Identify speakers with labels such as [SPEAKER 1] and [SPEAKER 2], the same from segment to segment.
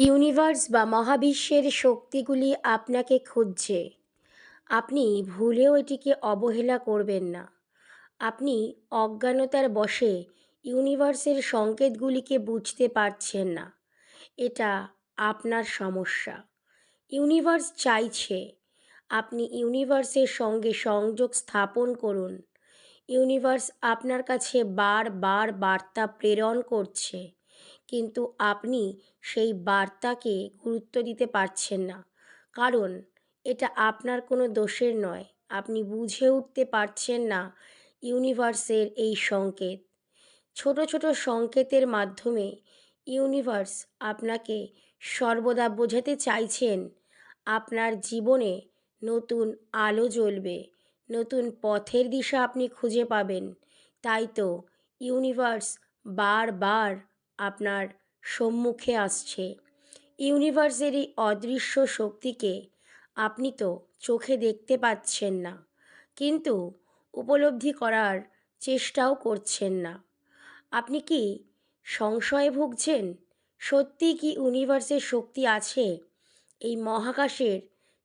[SPEAKER 1] Universe বা মহাবিশ্বের শক্তিগুলি আপনাকে খুঁজছে। আপনি ভুলেও এটিকে অবহেলা করবেন না। আপনি অজ্ঞানতার বশে ইউনিভার্সের সংকেতগুলিকে বুঝতে পারছেন না। এটা আপনার সমস্যা। ইউনিভার্স চাইছে আপনি ইউনিভার্সের সঙ্গে সংযোগ স্থাপন করুন। ইউনিভার্স আপনার কাছে বারবার বার্তা প্রেরণ করছে। কিন্তু আপনি সেই বার্তাকে গুরুত্ব দিতে পারছেন না। কারণ এটা আপনার কোনো দোষের নয়। আপনি বুঝে উঠতে পারছেন না ইউনিভার্সের এই সংকেত। ছোট ছোট সংকেতের মাধ্যমে ইউনিভার্স আপনাকে সর্বদা বোঝাতে চাইছেন আপনার জীবনে নতুন আলো জ্বলবে, নতুন পথের দিশা আপনি খুঁজে পাবেন। তাই তো ইউনিভার্স বারবার আপনার সম্মুখে আসছে। ইউনিভার্সের এই অদৃশ্য শক্তিকে আপনি তো চোখে দেখতে পাচ্ছেন না, কিন্তু উপলব্ধি করার চেষ্টাও করছেন না। আপনি কি সংশয়ে ভুগছেন? সত্যি কি ইউনিভার্সের শক্তি আছে? এই মহাকাশের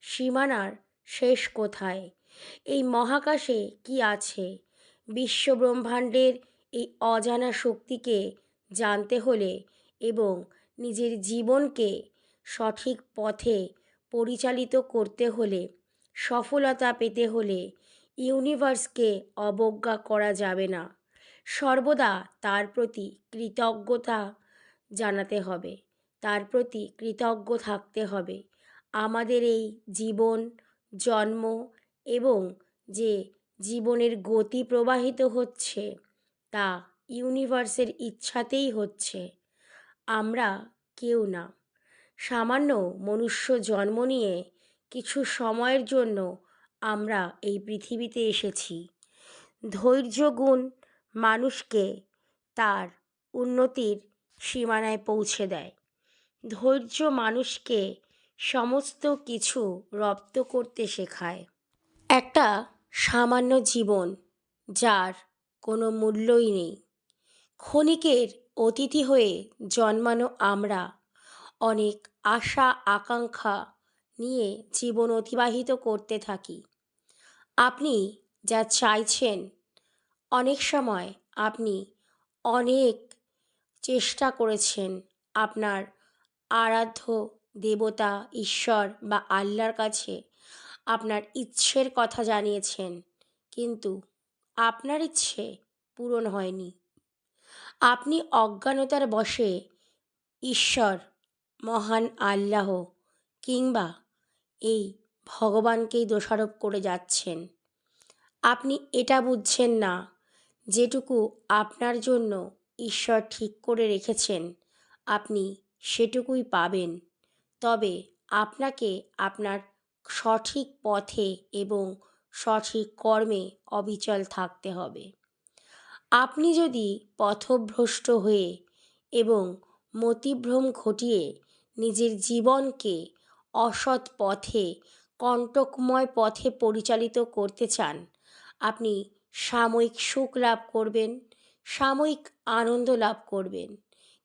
[SPEAKER 1] সীমানার শেষ কোথায়? এই মহাকাশে কি আছে? বিশ্বব্রহ্মাণ্ডের এই অজানা শক্তিকে জানতে হলে এবং নিজের জীবনকে সঠিক পথে পরিচালিত করতে হলে, সফলতা পেতে হলে ইউনিভার্সকে অবজ্ঞা করা যাবে না। সর্বদা তার প্রতি কৃতজ্ঞতা জানাতে হবে, তার প্রতি কৃতজ্ঞ থাকতে হবে। আমাদের এই জীবন, জন্ম এবং যে জীবনের গতি প্রবাহিত হচ্ছে তা ইউনিভার্সের ইচ্ছাতেই হচ্ছে। আমরা কেউ না। সামান্য মনুষ্য জন্ম নিয়ে কিছু সময়ের জন্য আমরা এই পৃথিবীতে এসেছি। ধৈর্য গুণ মানুষকে তার উন্নতির সীমানায় পৌঁছে দেয়। ধৈর্য মানুষকে সমস্ত কিছু রপ্ত করতে শেখায়। একটা সামান্য জীবন যার কোনো মূল্যই নেই। ক্ষণিকের অতিথি হয়ে জন্মানো আমরা। অনেক আশা, আকাঙ্ক্ষা নিয়ে জীবন অতিবাহিত করতে থাকি। আপনি যা চাইছেন, অনেক সময় আপনি অনেক চেষ্টা করেছেন আপনার আরাধ্য দেবতা, ঈশ্বর বা আল্লাহর কাছে আপনার ইচ্ছের কথা জানিয়েছেন, কিন্তু আপনার ইচ্ছে পূরণ হয়নি। আপনি অজ্ঞানতার বশে ঈশ্বর, মহান আল্লাহ কিংবা এই ভগবানকেই দোষারোপ করে যাচ্ছেন। আপনি এটা বুঝছেন না যেটুকু আপনার জন্য ঈশ্বর ঠিক করে রেখেছেন, আপনি সেটুকুই পাবেন। তবে আপনাকে আপনার সঠিক পথে এবং সঠিক কর্মে অবিচল থাকতে হবে। আপনি যদি পথভ্রষ্ট হয়ে এবং মতিভ্রম ঘটিয়ে নিজের জীবনকে অসৎ পথে, কণ্টকময় পথে পরিচালিত করতে চান, আপনি সাময়িক সুখ লাভ করবেন, সাময়িক আনন্দ লাভ করবেন।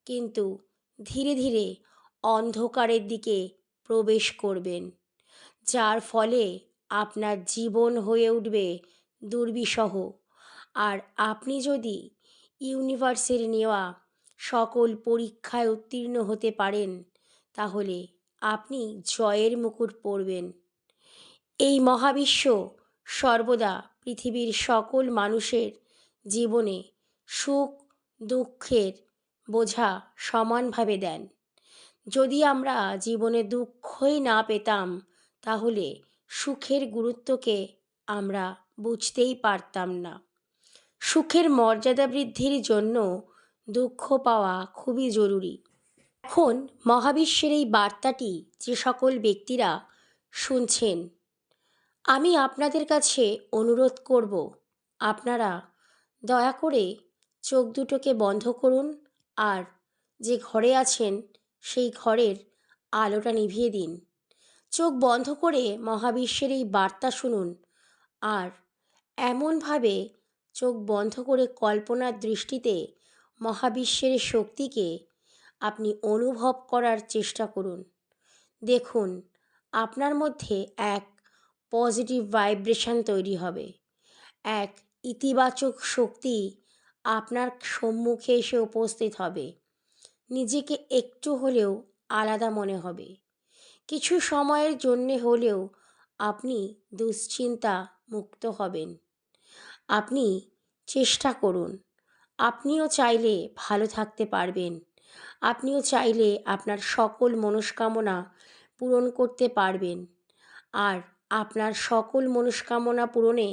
[SPEAKER 1] কিন্তু ধীরে ধীরে অন্ধকারের দিকে প্রবেশ করবেন, যার ফলে আপনার জীবন হয়ে উঠবে দুর্বিষহ। আর আপনি যদি ইউনিভার্সের নেওয়া সকল পরীক্ষায় উত্তীর্ণ হতে পারেন, তাহলে আপনি জয়ের মুকুট পরবেন। এই মহাবিশ্ব সর্বদা পৃথিবীর সকল মানুষের জীবনে সুখ দুঃখের বোঝা সমানভাবে দেন। যদি আমরা জীবনে দুঃখই না পেতাম, তাহলে সুখের গুরুত্বকে আমরা বুঝতেই পারতাম না। সুখের মর্যাদা বৃদ্ধির জন্য দুঃখ পাওয়া খুবই জরুরি। এখন মহাবিশ্বের এই বার্তাটি যে সকল ব্যক্তিরা শুনছেন, আমি আপনাদের কাছে অনুরোধ করব, আপনারা দয়া করে চোখ দুটোকে বন্ধ করুন আর যে ঘরে আছেন সেই ঘরের আলোটা নিভিয়ে দিন। চোখ বন্ধ করে মহাবিশ্বের এই বার্তা শুনুন আর এমনভাবে চোখ বন্ধ করে কল্পনার দৃষ্টিতে মহাবিশ্বের শক্তিকে আপনি অনুভব করার চেষ্টা করুন। দেখুন, আপনার মধ্যে এক পজিটিভ ভাইব্রেশন তৈরি হবে। এক ইতিবাচক শক্তি আপনার সম্মুখে এসে উপস্থিত হবে। নিজেকে একটু হলেও আলাদা মনে হবে। কিছু সময়ের জন্যে হলেও আপনি দুশ্চিন্তা মুক্ত হবেন। আপনি চেষ্টা করুন। আপনিও চাইলে ভালো থাকতে পারবেন। আপনিও চাইলে আপনার সকল মনস্কামনা পূরণ করতে পারবেন। আর আপনার সকল মনস্কামনা পূরণে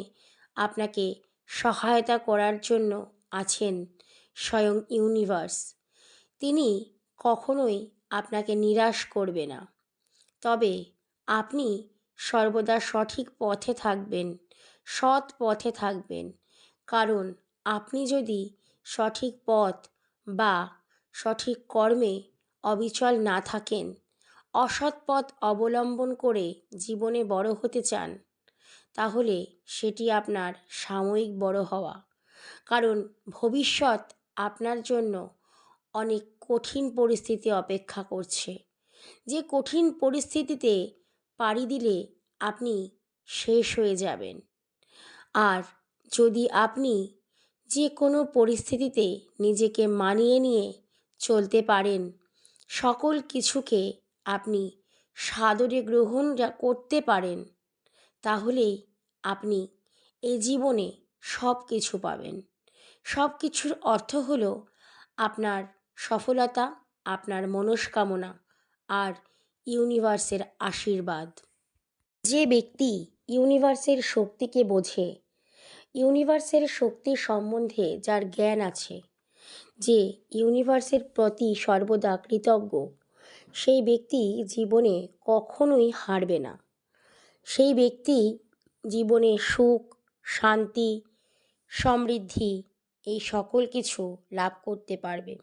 [SPEAKER 1] আপনাকে সহায়তা করার জন্য আছেন স্বয়ং ইউনিভার্স। তিনি কখনোই আপনাকে নিরাশ করবে না। তবে আপনি সর্বদা সঠিক পথে থাকবেন, সৎ পথে থাকবেন। কারণ আপনি যদি সঠিক পথ বা সঠিক কর্মে অবিচল না থাকেন, অসৎ পথ অবলম্বন করে জীবনে বড় হতে চান, তাহলে সেটি আপনার সাময়িক বড় হওয়া। কারণ ভবিষ্যৎ আপনার জন্য অনেক কঠিন পরিস্থিতি অপেক্ষা করছে। যে কঠিন পরিস্থিতিতে পাড়ি দিলে আপনি শেষ হয়ে যাবেন। আর যদি আপনি যে কোনো পরিস্থিতিতে নিজেকে মানিয়ে নিয়ে চলতে পারেন, সকল কিছুকে আপনি সাদরে গ্রহণ করতে পারেন তাহলেই আপনি এ জীবনে সব কিছু পাবেন। সব কিছুর অর্থ হল আপনার সফলতা, আপনার মনস্কামনা আর ইউনিভার্সের আশীর্বাদ। যে ব্যক্তি ইউনিভার্সের শক্তিকে বোঝে ইউনিভার্সের শক্তি সম্বন্ধে যার জ্ঞান আছে, যে ইউনিভার্সের প্রতি সর্বদা কৃতজ্ঞ, সেই ব্যক্তি জীবনে কখনোই হারবে না। সেই ব্যক্তি জীবনে সুখ, শান্তি, সমৃদ্ধি, এই সকল কিছু লাভ করতে পারবে।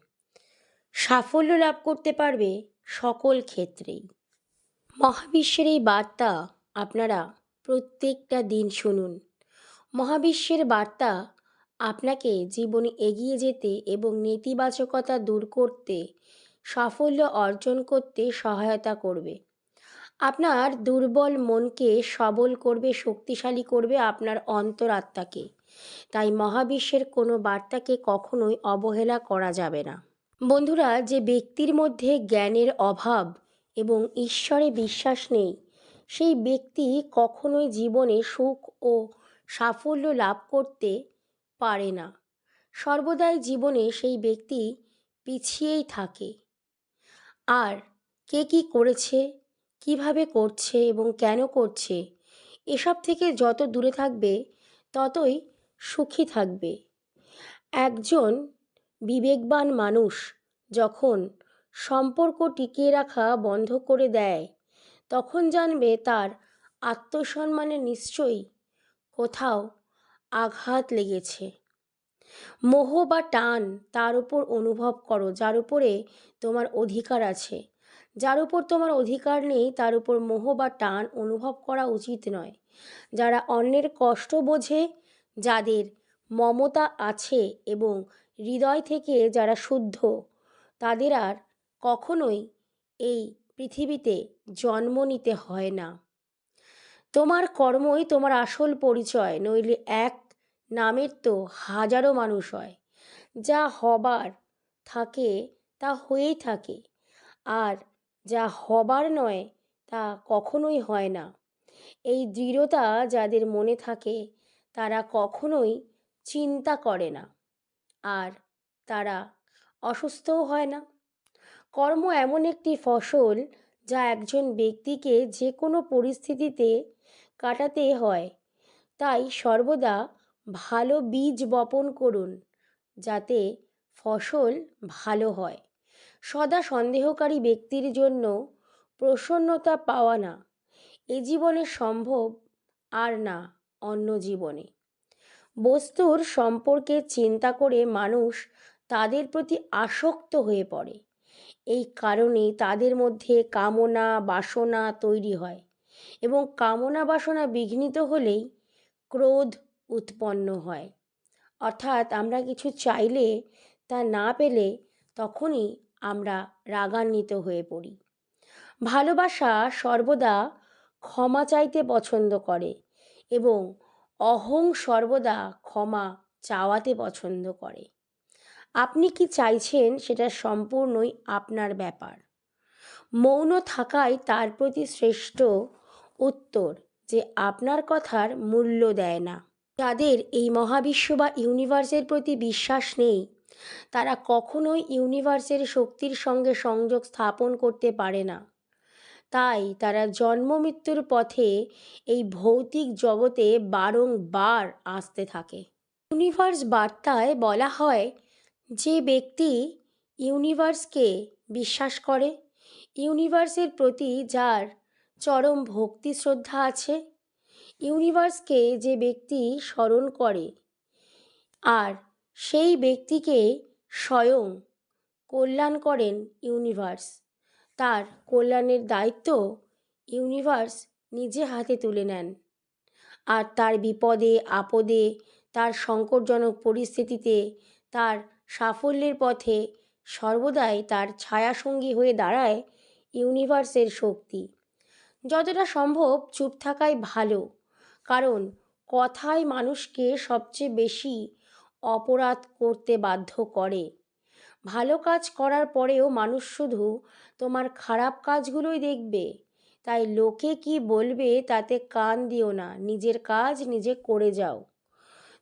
[SPEAKER 1] সাফল্য লাভ করতে পারবে সকল ক্ষেত্রেই। মহাবিশ্বের এই বার্তা আপনারা প্রত্যেকটা দিন শুনুন। মহাবিশ্বের বার্তা আপনাকে জীবনে এগিয়ে যেতে এবং নেতিবাচকতা দূর করতে, সাফল্য অর্জন করতে সহায়তা করবে। আপনার দুর্বল মনকে সবল করবে, শক্তিশালী করবে আপনার অন্তরাত্মাকে তাই মহাবিশ্বের কোনো বার্তাকে কখনোই অবহেলা করা যাবে না। বন্ধুরা, যে ব্যক্তির মধ্যে জ্ঞানের অভাব এবং ঈশ্বরে বিশ্বাস নেই, সেই ব্যক্তি কখনোই জীবনে সুখ ও সাফল্য লাভ করতে পারে না। সর্বদাই জীবনে সেই ব্যক্তি পিছিয়েই থাকে। আর কে কী করেছে, কীভাবে করছে এবং কেন করছে, এসব থেকে যত দূরে থাকবে, ততই সুখী থাকবে। একজন বিবেকবান মানুষ যখন সম্পর্ক টিকিয়ে রাখা বন্ধ করে দেয়, তখন জানবে তার আত্মসম্মানে নিশ্চয়ই কোথাও আঘাত লেগেছে। মোহ বা টান তার উপর অনুভব করো, যার উপরে তোমার অধিকার আছে। যার উপর তোমার অধিকার নেই, তার উপর মোহ বা টান অনুভব করা উচিত নয়। যারা অন্যের কষ্ট বোঝে, যাদের মমতা আছে এবং হৃদয় থেকে যারা শুদ্ধ, তাদের আর কখনোই এই পৃথিবীতে জন্ম নিতে হয় না। তোমার কর্মই তোমার আসল পরিচয়, নইলে এক নামের তো হাজারো মানুষ হয়। যা হবার থাকে তা হয়েই থাকে, আর যা হবার নয় তা কখনোই হয় না। এই দৃঢ়তা যাদের মনে থাকে, তারা কখনোই চিন্তা করে না, আর তারা অসুস্থও হয় না। কর্ম এমন একটি ফসল যা একজন ব্যক্তিকে যে কোনো পরিস্থিতিতে কাটাতে হয়। তাই সর্বদা ভালো বীজ বপন করুন, যাতে ফসল ভালো হয়। সদা সন্দেহকারী ব্যক্তির জন্য প্রসন্নতা পাওয়া না। এ জীবনে সম্ভব আর না অন্য জীবনে। বস্তুর সম্পর্কে চিন্তা করে মানুষ তাদের প্রতি আসক্ত হয়ে পড়ে। এই কারণে তাদের মধ্যে কামনা, বাসনা তৈরি হয়। এবং কামনা বাসনা বিঘ্নিত হলেই ক্রোধ উৎপন্ন হয়। অর্থাৎ আমরা কিছু চাইলে তা না পেলে তখনই আমরা রাগান্বিত হয়ে পড়ি। ভালোবাসা সর্বদা ক্ষমা চাইতে পছন্দ করে এবং অহং সর্বদা ক্ষমা চাওয়াতে পছন্দ করে। আপনি কি চাইছেন সেটা সম্পূর্ণই আপনার ব্যাপার। মৌন থাকাই তার প্রতি শ্রেষ্ঠ উত্তর যে আপনার কথার মূল্য দেয় না। যাদের এই মহাবিশ্ব বা ইউনিভার্সের প্রতি বিশ্বাস নেই, তারা কখনোই ইউনিভার্সের শক্তির সঙ্গে সংযোগ স্থাপন করতে পারে না। তাই তারা জন্ম মৃত্যুর পথে এই ভৌতিক জগতে বারংবার আসতে থাকে। ইউনিভার্স বার্তায় বলা হয়, যে ব্যক্তি ইউনিভার্সকে বিশ্বাস করে, ইউনিভার্সের প্রতি যার চরম ভক্তি শ্রদ্ধা আছে। ইউনিভার্সকে যে ব্যক্তি স্মরণ করে, আর সেই ব্যক্তিকে স্বয়ং কল্যাণ করেন ইউনিভার্স। তার কল্যাণের দায়িত্ব ইউনিভার্স নিজে হাতে তুলে নেন। আর তার বিপদে, আপদে, তার সংকটজনক পরিস্থিতিতে তার সাফল্যের পথে সর্বদাই তার ছায়াসঙ্গী হয়ে দাঁড়ায় ইউনিভার্সের শক্তি। যতটা সম্ভব চুপ থাকাই ভালো। কারণ, কথাই মানুষকে সবচেয়ে বেশি অপরাধ করতে বাধ্য করে। ভালো কাজ করার পরেও মানুষ শুধু তোমার খারাপ কাজগুলোই দেখবে। তাই লোকে কি বলবে তাতে কান দিও না, নিজের কাজ নিজে করে যাও।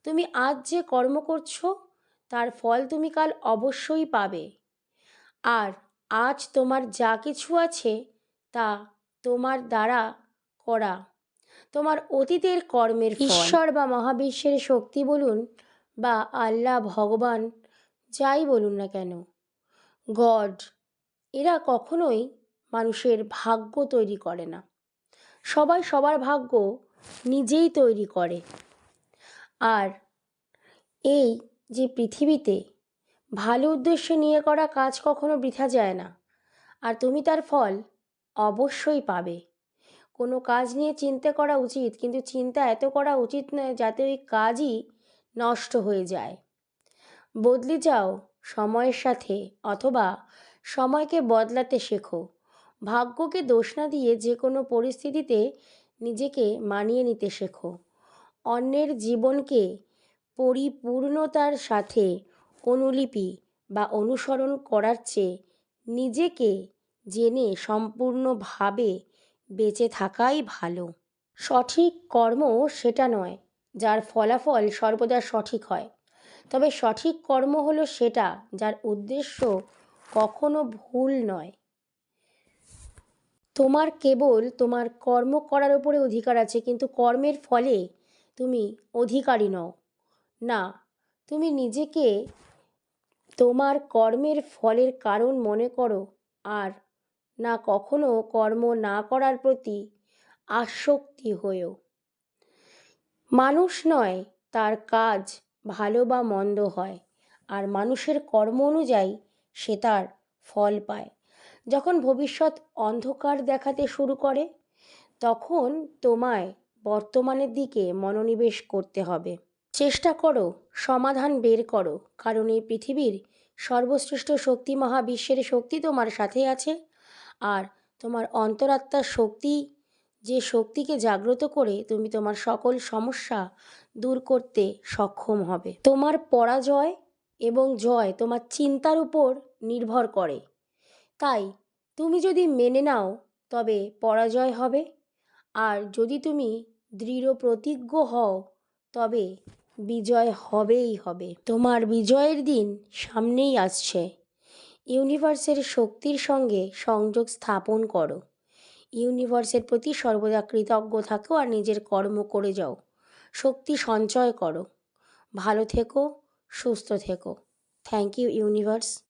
[SPEAKER 1] তুমি আজ যে কর্ম করছ, তার ফল তুমি কাল অবশ্যই পাবে। আর আজ তোমার যা কিছু আছে, তা তোমার দ্বারা করা। তোমার অতীতের কর্মের ঈশ্বর বা মহাবিশ্বের শক্তি বলুন বা আল্লাহ, ভগবান, যাই বলুন না কেন, গড, এরা কখনোই মানুষের ভাগ্য তৈরি করে না। সবাই সবার ভাগ্য নিজেই তৈরি করে। আর এই যে পৃথিবীতে ভালো উদ্দেশ্য নিয়ে করা কাজ কখনো বৃথা যায় না। আর তুমি তার ফল অবশ্যই পাবে। কোনো কাজ নিয়ে চিন্তা করা উচিত, কিন্তু চিন্তা এত করা উচিত নয় যাতে ওই কাজই নষ্ট হয়ে যায়। বদলে যাও সময়ের সাথে, অথবা সময়কে বদলাতে শেখো। ভাগ্যকে দোষ না দিয়ে যে কোনো পরিস্থিতিতে নিজেকে মানিয়ে নিতে শেখো। অন্যের জীবনকে পরিপূর্ণতার সাথে অনুলিপি বা অনুসরণ করার চেয়ে নিজেকে জেনে সম্পূর্ণভাবে বেঁচে থাকাই ভালো। সঠিক কর্ম সেটা নয়, যার ফলাফল সর্বদা সঠিক হয়। তবে সঠিক কর্ম হলো সেটা যার উদ্দেশ্য কখনো ভুল নয়। তোমার কেবল তোমার কর্ম করার উপরে অধিকার আছে, কিন্তু কর্মের ফলে তুমি অধিকারী নও। না, তুমি নিজেকে তোমার কর্মের ফলের কারণ মনে করো, আর না কখনো কর্ম না করার প্রতি আসক্তি হয়েও। মানুষ নয়, তার কাজ ভালো বা মন্দ হয়, আর মানুষের কর্ম অনুযায়ী সে তার ফল পায়। যখন ভবিষ্যৎ অন্ধকার দেখাতে শুরু করে, তখন তোমায় বর্তমানের দিকে মনোনিবেশ করতে হবে। চেষ্টা করো, সমাধান বের করো, কারণ এই পৃথিবীর সর্বশ্রেষ্ঠ শক্তি মহাবিশ্বের শক্তি তোমার সাথে আছে। আর তোমার অন্তরাত্মার শক্তি, যে শক্তিকে জাগ্রত করে তুমি তোমার সকল সমস্যা দূর করতে সক্ষম হবে। তোমার পরাজয় এবং জয় তোমার চিন্তার উপর নির্ভর করে। তাই তুমি যদি মেনে নাও, তবে পরাজয় হবে। আর যদি তুমি দৃঢ় প্রতিজ্ঞ হও, তবে বিজয় হবেই হবে। তোমার বিজয়ের দিন সামনেই আসছে। ইউনিভার্সের শক্তির সঙ্গে সংযোগ স্থাপন করো। ইউনিভার্সের প্রতি সর্বদা কৃতজ্ঞ থাকো আর নিজের কর্ম করে যাও। শক্তি সঞ্চয় করো। ভালো থেকো, সুস্থ থেকো। Thank you universe